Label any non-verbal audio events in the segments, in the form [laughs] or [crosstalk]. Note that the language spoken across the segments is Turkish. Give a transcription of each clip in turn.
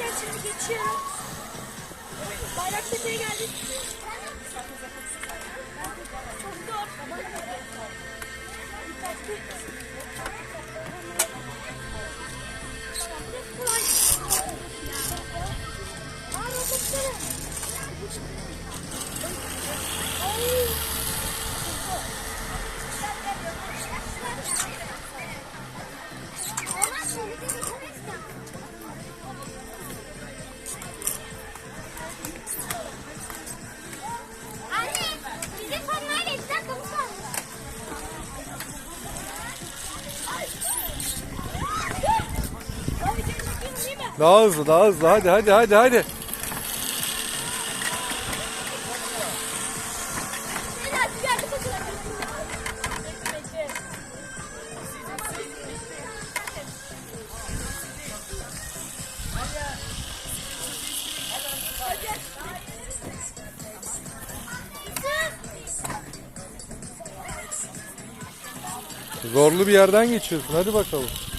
Arkadaşlar şimdi geçiyorum. Bayraktepe'ye geldik. Çok zor. Kolay. Daha hızlı daha hızlı hadi hadi hadi hadi. Zorlu bir yerden geçiyorsun hadi bakalım.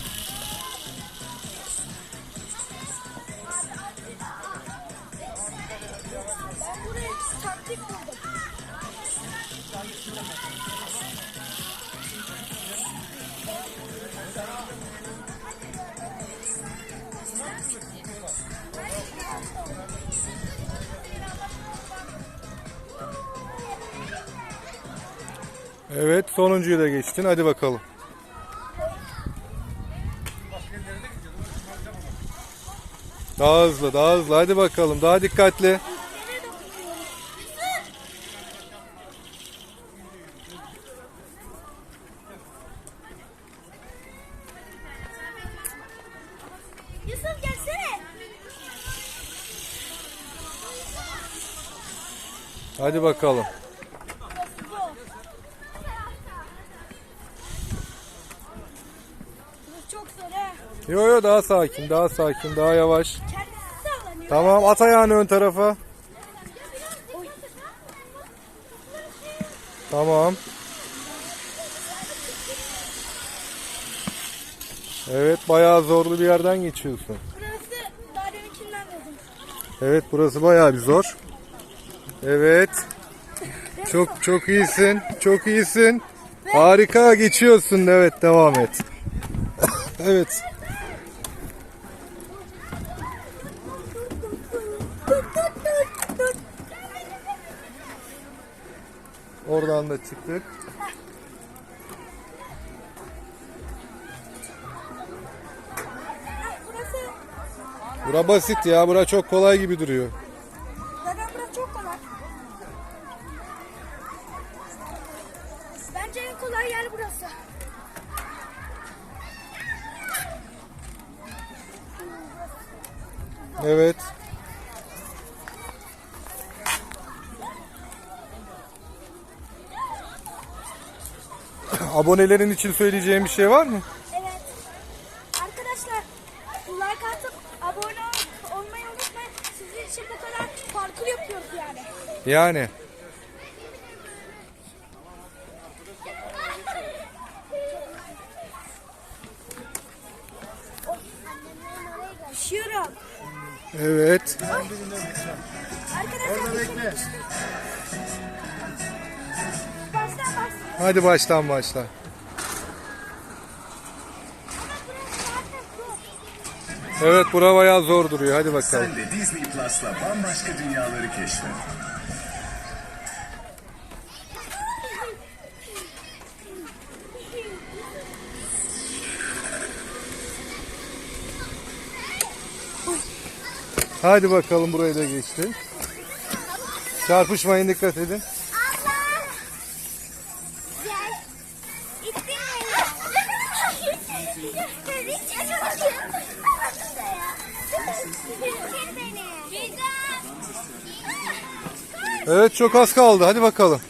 Evet sonuncuyu da geçtin hadi bakalım. Daha hızlı daha hızlı hadi bakalım daha dikkatli. Yusuf gelsene. Hadi bakalım. Bu çok zor ha. Yo yo daha sakin daha sakin daha yavaş. Tamam at ayağını ön tarafa. Tamam. Evet bayağı zorlu bir yerden geçiyorsun. Burası daha deminkinden buldum. Evet burası bayağı bir zor. Evet. Çok çok iyisin. Çok iyisin. Harika geçiyorsun. Evet devam et. [laughs] evet. Oradan da çıktık. Bura basit ya. Bura çok kolay gibi duruyor. zaten burası çok kolay. Bence en kolay yer burası. Evet. Abonelerin için söyleyeceğim bir şey var mı? Evet. Arkadaşlar like atıp abone ol- olmayı unutmayın. Sizin için bu kadar parkur yapıyoruz yani. Yani. Üşüyorum. Evet. Arkadaşlar bekle. Hadi baştan başla. Evet bura bayağı zor duruyor. Hadi bakalım. Sen de Disney Plus'la bambaşka dünyaları keşfet. Hadi bakalım burayı da geçti. Çarpışmayın dikkat edin. Evet çok az kaldı. Hadi bakalım.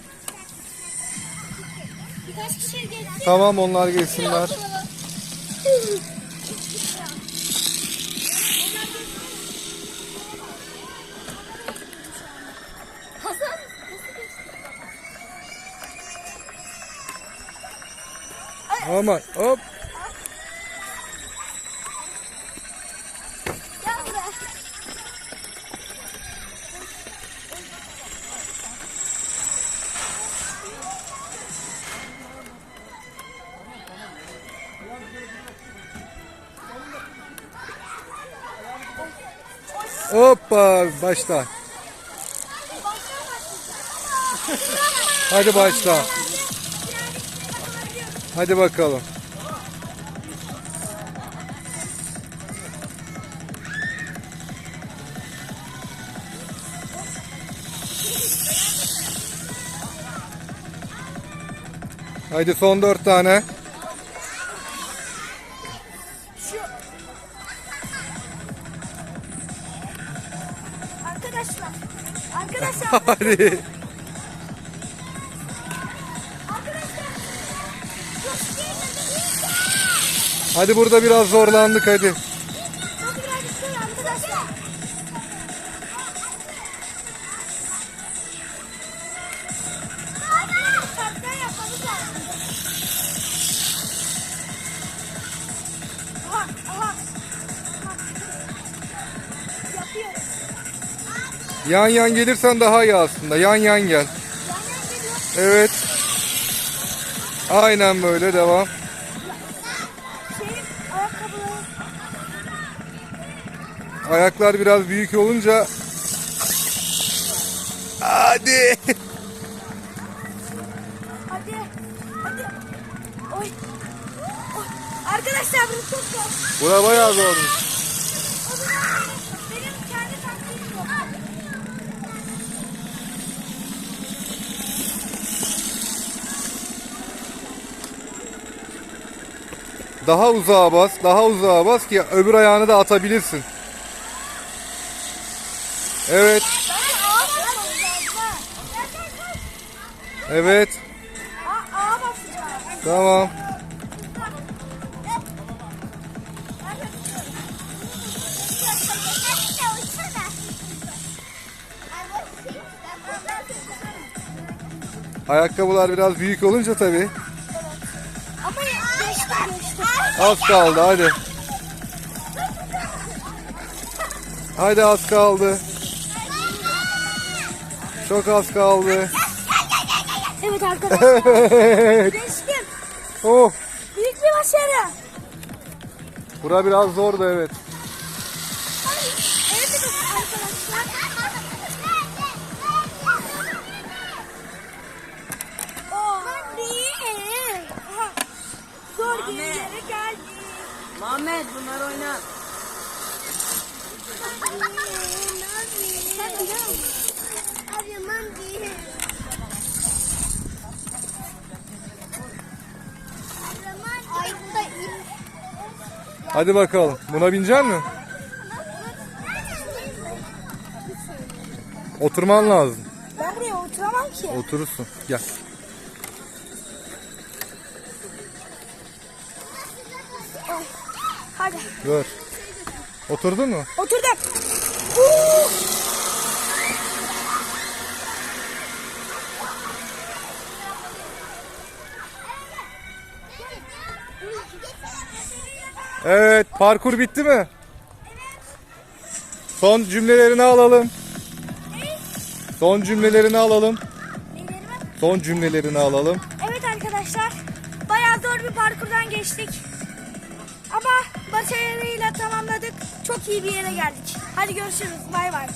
Tamam onlar geçsinler. Hasan. Aman hop. Hoppa başla. Hadi başla. Hadi bakalım. Hadi son dört tane. Hadi. Hadi burada biraz zorlandık hadi. Yan yan gelirsen daha iyi aslında. Yan yan gel. Evet. Aynen böyle devam. Ayaklar biraz büyük olunca Hadi. Hadi. Hadi. Oy. Oh. Arkadaşlar bunu çok zor. Bura bayağı zormuş. Daha uzağa bas, daha uzağa bas ki öbür ayağını da atabilirsin. Evet, evet. Tamam. Ayakkabılar biraz büyük olunca tabii. Ama. Az kaldı hadi. Hadi az kaldı. Çok az kaldı. Evet arkadaşlar. Geçtim. Oh, Büyük bir başarı. bura biraz zordu evet. Evet arkadaşlar. Geldik. Muhammed bunlar oyna. Ay bu da iyi. Hadi bakalım. Buna binecek mi? Oturman lazım. Ben buraya oturamam ki. Oturursun. Gel. Dur. Oturdun mu? Oturdum. Uuu. Evet. Parkur bitti mi? Son cümlelerini alalım. Son cümlelerini alalım. Son cümlelerini alalım. Evet arkadaşlar. Bayağı zor bir parkurdan geçtik. Ama başarıyla tamamladık. Çok iyi bir yere geldik. Hadi görüşürüz. Bay bay.